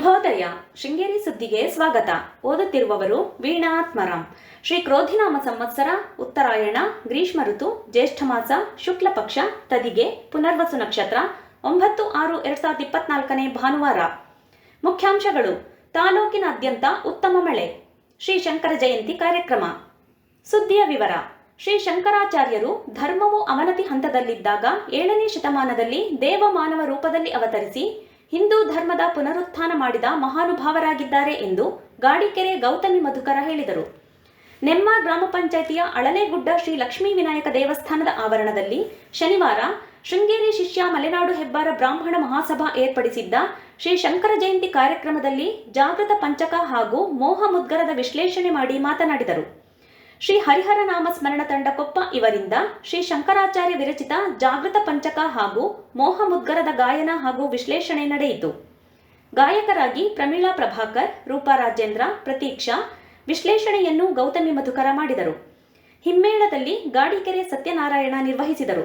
ಶುಭೋದಯ ಶೃಂಗೇರಿ ಸುದ್ದಿಗೆ ಸ್ವಾಗತ. ಓದುತ್ತಿರುವವರು ವೀಣಾತ್ಮರಾಮ್ ಶ್ರೀ ಕ್ರೋಧಿನಾಮ ಸಂವತ್ಸರ, ಉತ್ತರಾಯಣ, ಗ್ರೀಷ್ಮ ಋತು, ಜ್ಯೇಷ್ಠ ಮಾಸ, ಶುಕ್ಲ ಪಕ್ಷ, ತದಿಗೆ, ಪುನರ್ವಸು ನಕ್ಷತ್ರ, ಒಂಬತ್ತು ಆರು ಎರಡ್ ಸಾವಿರದ ಇಪ್ಪತ್ನಾಲ್ಕನೇ ಭಾನುವಾರ. ಮುಖ್ಯಾಂಶಗಳು, ತಾಲೂಕಿನಾದ್ಯಂತ ಉತ್ತಮ ಮಳೆ. ಶ್ರೀ ಶಂಕರ ಜಯಂತಿ ಕಾರ್ಯಕ್ರಮ. ಸುದ್ದಿಯ ವಿವರ, ಶ್ರೀ ಶಂಕರಾಚಾರ್ಯರು ಧರ್ಮವು ಅವನತಿ ಹಂತದಲ್ಲಿದ್ದಾಗ ಏಳನೇ ಶತಮಾನದಲ್ಲಿ ದೇವ ಮಾನವ ರೂಪದಲ್ಲಿ ಅವತರಿಸಿ ಹಿಂದೂ ಧರ್ಮದ ಪುನರುತ್ಥಾನ ಮಾಡಿದ ಮಹಾನುಭಾವರಾಗಿದ್ದಾರೆ ಎಂದು ಗಾಡಿಕೆರೆ ಗೌತಮಿ ಮಧುಕರ ಹೇಳಿದರು. ನೆಮ್ಮ ಗ್ರಾಮ ಪಂಚಾಯಿತಿಯ ಅಳಲೆಗುಡ್ಡ ಶ್ರೀ ಲಕ್ಷ್ಮೀ ವಿನಾಯಕ ದೇವಸ್ಥಾನದ ಆವರಣದಲ್ಲಿ ಶನಿವಾರ ಶೃಂಗೇರಿ ಶಿಷ್ಯ ಮಲೆನಾಡು ಹೆಬ್ಬಾರ ಬ್ರಾಹ್ಮಣ ಮಹಾಸಭಾ ಏರ್ಪಡಿಸಿದ್ದ ಶ್ರೀ ಶಂಕರ ಜಯಂತಿ ಕಾರ್ಯಕ್ರಮದಲ್ಲಿ ಜಾಗೃತ ಪಂಚಕ ಹಾಗೂ ಮೋಹ ಮುದ್ಗರದ ವಿಶ್ಲೇಷಣೆ ಮಾಡಿ ಮಾತನಾಡಿದರು. ಶ್ರೀ ಹರಿಹರ ನಾಮ ಸ್ಮರಣ ತಂಡ ಕೊಪ್ಪ ಇವರಿಂದ ಶ್ರೀ ಶಂಕರಾಚಾರ್ಯ ವಿರಚಿತ ಜಾಗೃತ ಪಂಚಕ ಹಾಗೂ ಮೋಹ ಮುದ್ಗರದ ಗಾಯನ ಹಾಗೂ ವಿಶ್ಲೇಷಣೆ ನಡೆಯಿತು. ಗಾಯಕರಾಗಿ ಪ್ರಮೀಳಾ ಪ್ರಭಾಕರ್, ರೂಪಾ ರಾಜೇಂದ್ರ, ಪ್ರತೀಕ್ಷಾ, ವಿಶ್ಲೇಷಣೆಯನ್ನು ಗೌತಮಿ ಮಧುಕರ ಮಾಡಿದರು. ಹಿಮ್ಮೇಳದಲ್ಲಿ ಗಾಡಿಕೆರೆ ಸತ್ಯನಾರಾಯಣ ನಿರ್ವಹಿಸಿದರು.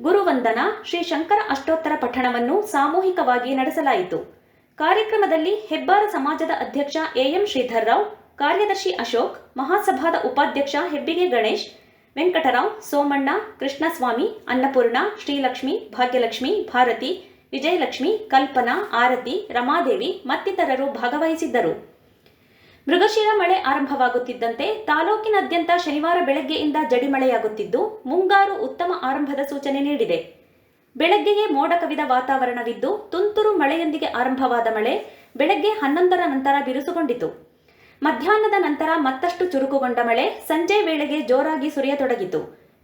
ಗುರುವಂದನ ಶ್ರೀ ಶಂಕರ ಅಷ್ಟೋತ್ತರ ಪಠಣವನ್ನು ಸಾಮೂಹಿಕವಾಗಿ ನಡೆಸಲಾಯಿತು. ಕಾರ್ಯಕ್ರಮದಲ್ಲಿ ಹೆಬ್ಬಾರ ಸಮಾಜದ ಅಧ್ಯಕ್ಷ ಎಎಂ ಶ್ರೀಧರ್ ರಾವ್ ಕಾರ್ಯದರ್ಶಿ ಅಶೋಕ್, ಮಹಾಸಭಾದ ಉಪಾಧ್ಯಕ್ಷ ಹೆಬ್ಬಿಗೆ ಗಣೇಶ್, ವೆಂಕಟರಾವ್, ಸೋಮಣ್ಣ, ಕೃಷ್ಣಸ್ವಾಮಿ, ಅನ್ನಪೂರ್ಣ, ಶ್ರೀಲಕ್ಷ್ಮಿ, ಭಾಗ್ಯಲಕ್ಷ್ಮಿ, ಭಾರತಿ, ವಿಜಯಲಕ್ಷ್ಮಿ, ಕಲ್ಪನಾ, ಆರತಿ, ರಮಾದೇವಿ ಮತ್ತಿತರರು ಭಾಗವಹಿಸಿದ್ದರು. ಮೃಗಶಿರ ಮಳೆ ಆರಂಭವಾಗುತ್ತಿದ್ದಂತೆ ತಾಲೂಕಿನಾದ್ಯಂತ ಶನಿವಾರ ಬೆಳಗ್ಗೆಯಿಂದ ಜಡಿಮಳೆಯಾಗುತ್ತಿದ್ದು ಮುಂಗಾರು ಉತ್ತಮ ಆರಂಭದ ಸೂಚನೆ ನೀಡಿದೆ. ಬೆಳಗ್ಗೆಯೇ ಮೋಡ ಕವಿದ ವಾತಾವರಣವಿದ್ದು, ತುಂತುರು ಮಳೆಯೊಂದಿಗೆ ಆರಂಭವಾದ ಮಳೆ ಬೆಳಗ್ಗೆ ಹನ್ನೊಂದರ ನಂತರ ಬಿರುಸುಗೊಂಡಿತು. ಮಧ್ಯಾಹ್ನದ ನಂತರ ಮತ್ತಷ್ಟು ಚುರುಕುಗೊಂಡ ಮಳೆ ಸಂಜೆ ವೇಳೆಗೆ ಜೋರಾಗಿ ಸುರಿಯತೊಡಗಿತು.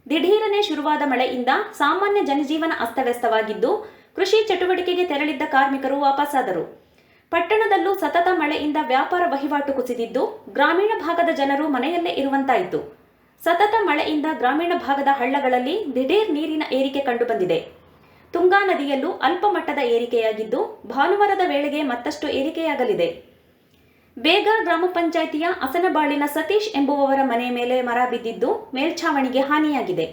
ದಿಢೀರನೆ ಶುರುವಾದ ಮಳೆಯಿಂದ ಸಾಮಾನ್ಯ ಜನಜೀವನ ಅಸ್ತವ್ಯಸ್ತವಾಗಿದ್ದು, ಕೃಷಿ ಚಟುವಟಿಕೆಗೆ ತೆರಳಿದ್ದ ಕಾರ್ಮಿಕರು ವಾಪಸ್ಸಾದರು ಪಟ್ಟಣದಲ್ಲೂ ಸತತ ಮಳೆಯಿಂದ ವ್ಯಾಪಾರ ವಹಿವಾಟು ಕುಸಿದಿದ್ದು, ಗ್ರಾಮೀಣ ಭಾಗದ ಜನರು ಮನೆಯಲ್ಲೇ ಇರುವಂತಾಯಿತು. ಸತತ ಮಳೆಯಿಂದ ಗ್ರಾಮೀಣ ಭಾಗದ ಹಳ್ಳಗಳಲ್ಲಿ ದಿಢೀರ್ ನೀರಿನ ಏರಿಕೆ ಕಂಡುಬಂದಿದೆ. ತುಂಗಾ ನದಿಯಲ್ಲೂ ಅಲ್ಪ ಮಟ್ಟದ ಏರಿಕೆಯಾಗಿದ್ದು, ಭಾನುವಾರದ ವೇಳೆಗೆ ಮತ್ತಷ್ಟು ಏರಿಕೆಯಾಗಲಿದೆ. ಬೇಗ ಗ್ರಾಮ ಪಂಚಾಯಿತಿಯ ಅಸನಬಾಳಿನ ಸತೀಶ್ ಎಂಬುವವರ ಮನೆ ಮೇಲೆ ಮರ ಬಿದ್ದಿದ್ದು ಮೇಲ್ಛಾವಣಿಗೆ ಹಾನಿಯಾಗಿದೆ.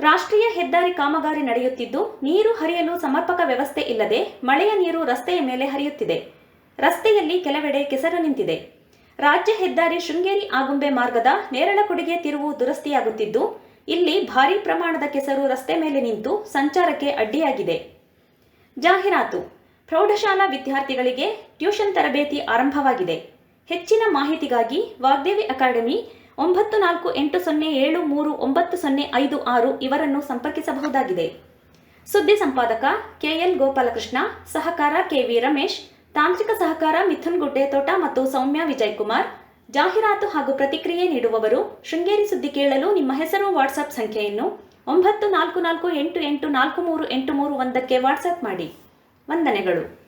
ರಾಷ್ಟ್ರೀಯ ಹೆದ್ದಾರಿ ಕಾಮಗಾರಿ ನಡೆಯುತ್ತಿದ್ದು ನೀರು ಹರಿಯಲು ಸಮರ್ಪಕ ವ್ಯವಸ್ಥೆ ಇಲ್ಲದೆ ಮಳೆಯ ನೀರು ರಸ್ತೆಯ ಮೇಲೆ ಹರಿಯುತ್ತಿದೆ. ರಸ್ತೆಯಲ್ಲಿ ಕೆಲವೆಡೆ ಕೆಸರು ನಿಂತಿದೆ. ರಾಜ್ಯ ಹೆದ್ದಾರಿ ಶೃಂಗೇರಿ ಆಗುಂಬೆ ಮಾರ್ಗದ ನೇರಳಕೊಡಿಗೆ ತಿರುವು ದುರಸ್ತಿಯಾಗುತ್ತಿದ್ದು ಇಲ್ಲಿ ಭಾರೀ ಪ್ರಮಾಣದ ಕೆಸರು ರಸ್ತೆ ಮೇಲೆ ನಿಂತು ಸಂಚಾರಕ್ಕೆ ಅಡ್ಡಿಯಾಗಿದೆ. ಜಾಹೀರಾತು ಪ್ರೌಢಶಾಲಾ ವಿದ್ಯಾರ್ಥಿಗಳಿಗೆ ಟ್ಯೂಷನ್ ತರಬೇತಿ ಆರಂಭವಾಗಿದೆ. ಹೆಚ್ಚಿನ ಮಾಹಿತಿಗಾಗಿ ವಾಗ್ದೇವಿ ಅಕಾಡೆಮಿ ಒಂಬತ್ತು ನಾಲ್ಕು ಎಂಟು ಸೊನ್ನೆ ಏಳು ಮೂರು ಒಂಬತ್ತು ಸೊನ್ನೆ ಐದು ಆರು ಇವರನ್ನು ಸಂಪರ್ಕಿಸಬಹುದಾಗಿದೆ. ಸುದ್ದಿ ಸಂಪಾದಕ ಕೆಎಲ್ ಗೋಪಾಲಕೃಷ್ಣ, ಸಹಕಾರ ಕೆವಿ ರಮೇಶ್, ತಾಂತ್ರಿಕ ಸಹಕಾರ ಮಿಥುನ್ ಗುಡ್ಡೇತೋಟ ಮತ್ತು ಸೌಮ್ಯ ವಿಜಯ್ ಕುಮಾರ್ ಜಾಹೀರಾತು ಹಾಗೂ ಪ್ರತಿಕ್ರಿಯೆ ನೀಡುವವರು ಶೃಂಗೇರಿ ಸುದ್ದಿ ಕೇಳಲು ನಿಮ್ಮ ಹೆಸರು ವಾಟ್ಸಪ್ ಸಂಖ್ಯೆಯನ್ನು ಒಂಬತ್ತು ನಾಲ್ಕು ನಾಲ್ಕು ಎಂಟು ಎಂಟು ನಾಲ್ಕು ಮೂರು ಎಂಟು ಮೂರು ಒಂದಕ್ಕೆ ವಾಟ್ಸಪ್ ಮಾಡಿ. ವಂದನೆಗಳು.